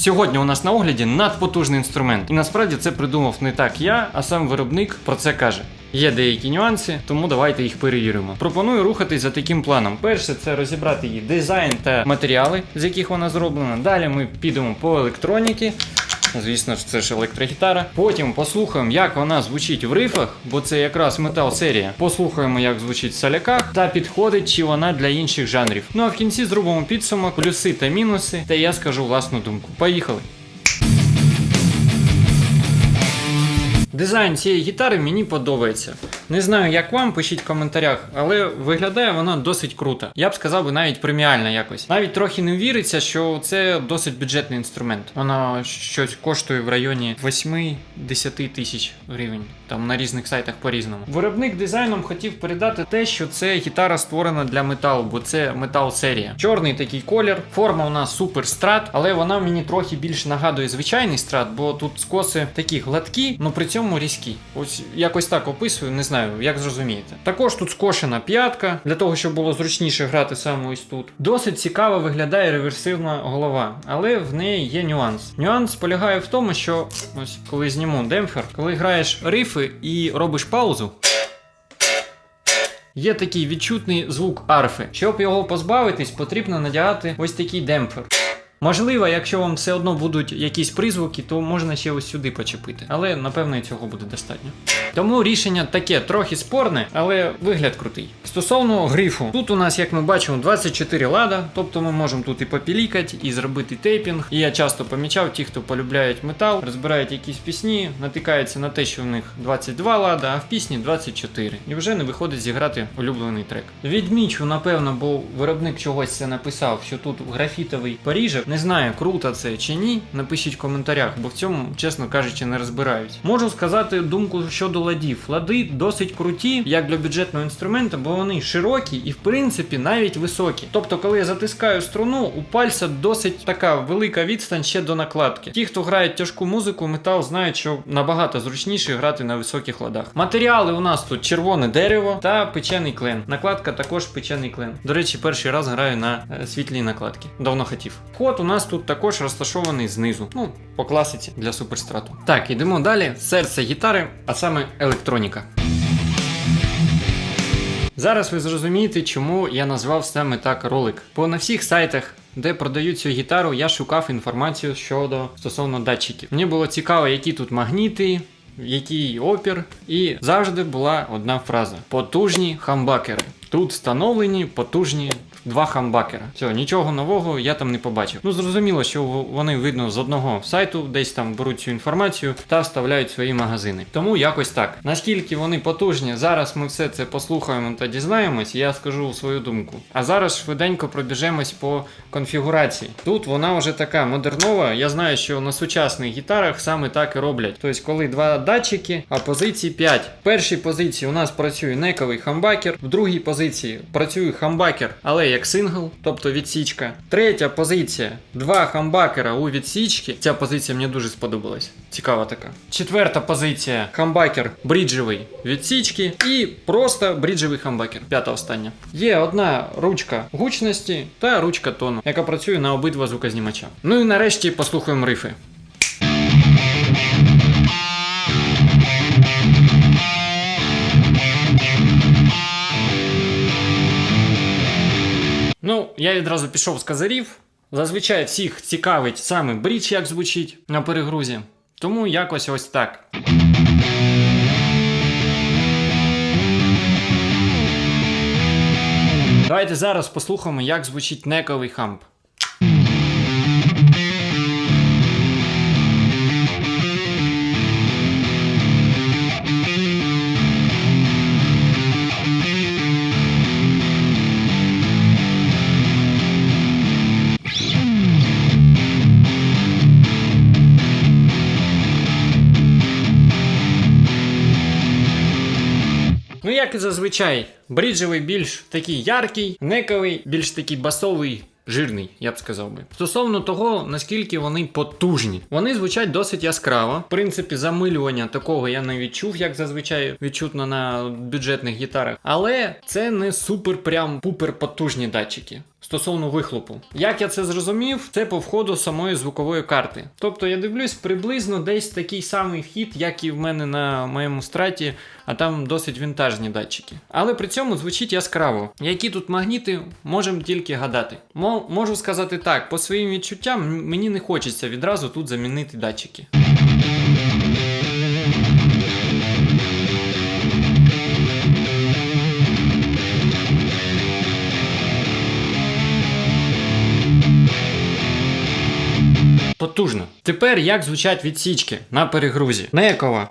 Сьогодні у нас на огляді надпотужний інструмент. І насправді це придумав не так я, а сам виробник про це каже. Є деякі нюанси, тому давайте їх перевіримо. Пропоную рухатись за таким планом. Перше, це розібрати її дизайн та матеріали, з яких вона зроблена. Далі ми підемо по електроніки. Звісно ж, це ж електрогітара. Потім послухаємо, як вона звучить в рифах, бо це якраз метал серія. Послухаємо, як звучить в соляках, та підходить чи вона для інших жанрів. Ну а в кінці зробимо підсумок, плюси та мінуси, та я скажу власну думку. Поїхали! Дизайн цієї гітари мені подобається. Не знаю, як вам, пишіть в коментарях, але виглядає вона досить круто. Я б сказав би навіть преміальна якось. Навіть трохи не віриться, що це досить бюджетний інструмент. Вона щось коштує в районі 8-10 тисяч гривень. Там на різних сайтах по-різному. Виробник дизайном хотів передати те, що це гітара створена для металу, бо це метал серія. Чорний такий колір, форма у нас супер страт, але вона мені трохи більше нагадує звичайний страт, бо тут скоси такі гладкі, але при цьому різкі. Ось якось так описую, не знаю, як зрозумієте. Також тут скошена п'ятка, для того, щоб було зручніше грати саме ось тут. Досить цікаво виглядає реверсивна голова, але в неї є нюанс. Нюанс полягає в тому, що ось коли зніму демпфер, коли граєш рифи і робиш паузу. Є такий відчутний звук арфи. Щоб його позбавитись, потрібно надягати ось такий демпфер. Можливо, якщо вам все одно будуть якісь призвуки, то можна ще ось сюди почепити. Але напевно цього буде достатньо. Тому рішення таке трохи спорне, але вигляд крутий. Стосовно грифу, тут у нас, як ми бачимо, 24 лада, тобто ми можемо тут і попілікати, і зробити тейпінг. І я часто помічав, ті, хто полюбляють метал, розбирають якісь пісні, натикаються на те, що в них 22 лада, а в пісні 24. І вже не виходить зіграти улюблений трек. Відмічу, напевно, бо виробник чогось це написав, що тут графітовий поріжок. Не знаю, круто це чи ні. Напишіть в коментарях, бо в цьому, чесно кажучи, не розбираюсь. Можу сказати думку щодо ладів. Лади досить круті, як для бюджетного інструмента, бо вони широкі і в принципі навіть високі. Тобто, коли я затискаю струну, у пальця досить така велика відстань ще до накладки. Ті, хто грають тяжку музику, метал знають, що набагато зручніше грати на високих ладах. Матеріали у нас тут червоне дерево та печений клен. Накладка також печений клен. До речі, перший раз граю на е, світлій накладці. Давно хотів. Ход у нас тут також розташований знизу. Ну, по класиці для суперстрату. Так, ідемо далі. Серце гітари, а саме електроніка. Зараз ви зрозумієте, чому я назвав саме так ролик. Бо на всіх сайтах, де продають цю гітару, я шукав інформацію щодо стосовно датчиків. Мені було цікаво, які тут магніти, який опір, і завжди була одна фраза: потужні хамбакери. Тут встановлені потужні два хамбакера. Все, нічого нового я там не побачив. Ну зрозуміло, що вони видно з одного сайту, десь там беруть цю інформацію та вставляють свої магазини. Тому якось так. Наскільки вони потужні, зараз ми все це послухаємо та дізнаємось, я скажу свою думку. А зараз швиденько пробіжемось по конфігурації. Тут вона вже така модернова. Я знаю, що на сучасних гітарах саме так і роблять. Тобто, коли два датчики, а позиції 5. В першій позиції у нас працює нековий хамбакер, в другій позиції працює хамбакер, але як сингл, тобто відсічка. Третя позиція два хамбакера у відсічці. Ця позиція мені дуже сподобалась. Цікава така. Четверта позиція хамбакер бріджевий відсічки і просто бріджевий хамбакер. П'ята остання. Є одна ручка гучності та ручка тону, яка працює на обидва звукознімача. Ну і нарешті послухаємо рифи. Ну, я відразу пішов з казарів. Зазвичай всіх цікавить саме брідж, як звучить на перегрузі. Тому якось ось так. Давайте зараз послухаємо, як звучить нековий хамп. Ну, як і зазвичай, бріджевий більш такий яркий, нековий, більш такий басовий. Жирний, я б сказав би. Стосовно того, наскільки вони потужні. Вони звучать досить яскраво. В принципі, замилювання такого я не відчув, як зазвичай відчутно на бюджетних гітарах. Але це не супер прям пупер потужні датчики. Стосовно вихлопу. Як я це зрозумів, це по входу самої звукової карти. Тобто я дивлюсь приблизно десь такий самий вхід, як і в мене на моєму страті, а там досить вінтажні датчики. Але при цьому звучить яскраво. Які тут магніти, можемо тільки гадати. Мо- можу сказати так, по своїм відчуттям мені не хочеться відразу тут замінити датчики. Потужно. Тепер як звучать відсічки на перегрузі. Некова.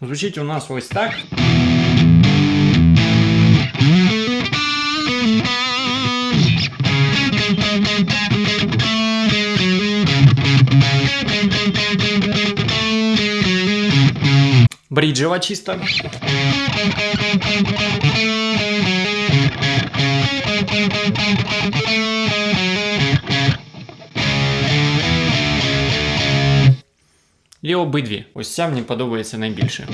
Звучить у нас ось так. Бріджева чиста. І обидві. Ось ця мені подобається найбільше.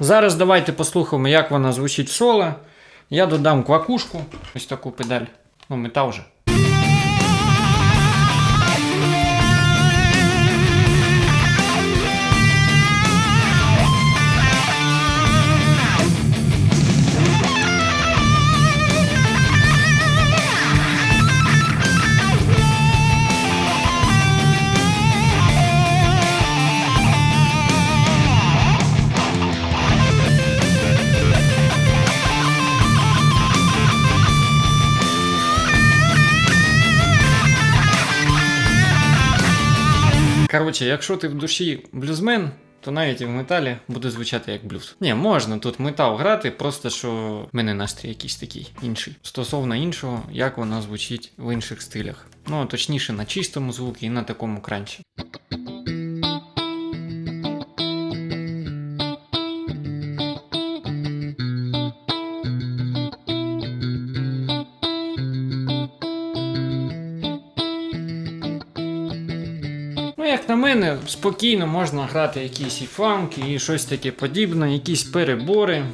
Зараз давайте послухаємо, як вона звучить в соло. Я додам квакушку, ось таку педаль. Ну, мета вже. Коротше, якщо ти в душі блюзмен, то навіть і в металі буде звучати як блюз. Ні, можна тут метал грати, просто що в мене настрій якийсь такий інший. Стосовно іншого, як вона звучить в інших стилях. Ну, точніше, на чистому звуку і на такому кранчі. Як на мене, спокійно можна грати якісь і фанки, і щось таке подібне, якісь перебори.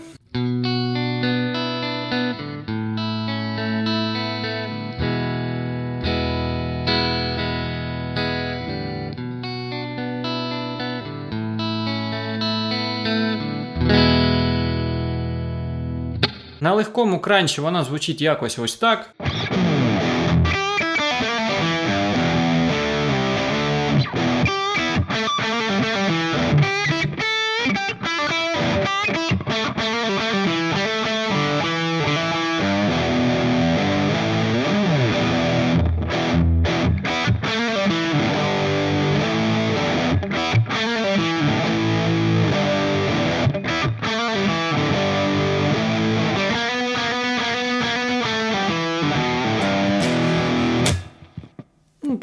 На легкому кранчі вона звучить якось ось так.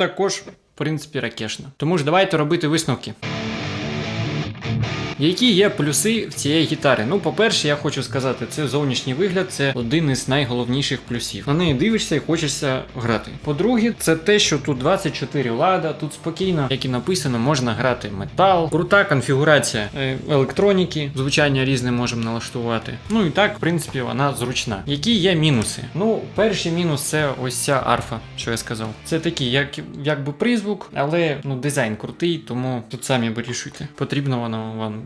Також, в принципі, ракешна. Тому ж давайте робити висновки. Які є плюси в цієї гітари? Ну, по-перше, я хочу сказати, це зовнішній вигляд, це один із найголовніших плюсів. На неї дивишся і хочеться грати. По-друге, це те, що тут 24 лада, тут спокійно, як і написано, можна грати метал, крута конфігурація е, електроніки, звучання різне можемо налаштувати. Ну і так, в принципі, вона зручна. Які є мінуси? Ну, перший мінус це ось ця арфа, що я сказав. Це такий, як, якби призвук, але ну, дизайн крутий, тому тут самі вирішуйте, потрібно воно вам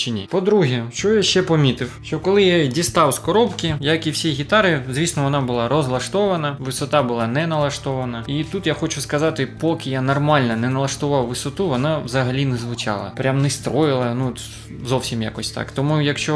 чи ні. По-друге, що я ще помітив, що коли я її дістав з коробки, як і всі гітари, звісно, вона була розлаштована, висота була не налаштована. І тут я хочу сказати, поки я нормально не налаштував висоту, вона взагалі не звучала. Прям не строїла, ну зовсім якось так. Тому, якщо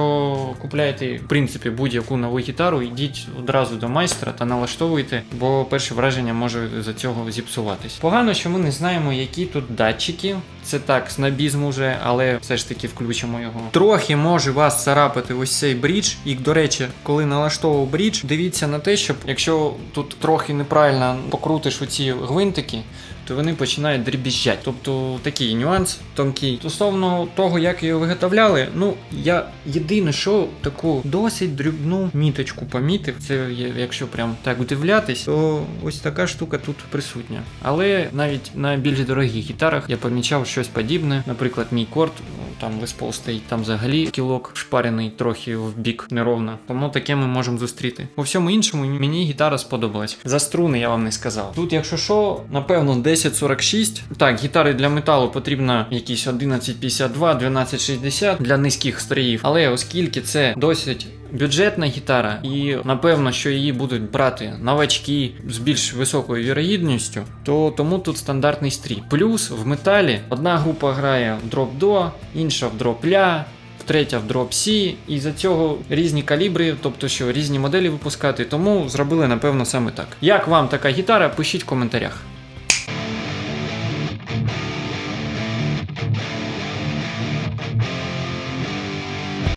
купляєте в принципі будь-яку нову гітару, йдіть одразу до майстра та налаштовуйте, бо перше враження може за цього зіпсуватись. Погано, що ми не знаємо, які тут датчики. Це так, снобізм уже, але все ж таки включимо його. Трохи може вас царапати ось цей брідж. І, до речі, коли налаштовував брідж, дивіться на те, щоб якщо тут трохи неправильно покрутиш оці гвинтики, то вони починають дрібіжджати. Тобто такий нюанс тонкий. Стосовно того, як її виготовляли, ну я єдине, що таку досить дрібну міточку помітив. Це якщо прям так вдивлятись, то ось така штука тут присутня. Але навіть на більш дорогих гітарах я помічав щось подібне. Наприклад, мій корд, ну, там Paul стоїть, там взагалі кілок шпарений трохи в бік неровно. Тому таке ми можемо зустріти. У всьому іншому мені гітара сподобалась. За струни я вам не сказав. Тут, якщо що, напевно, 1046. Так, гітари для металу потрібно якісь 1152, 1260 для низьких строїв. Але оскільки це досить бюджетна гітара, і напевно, що її будуть брати новачки з більш високою вірогідністю, то тому тут стандартний стрій. Плюс в металі одна група грає в дроп до, інша в дроп ля. Третя в дроп C, і за цього різні калібри, тобто що різні моделі випускати, тому зробили напевно саме так. Як вам така гітара? Пишіть в коментарях.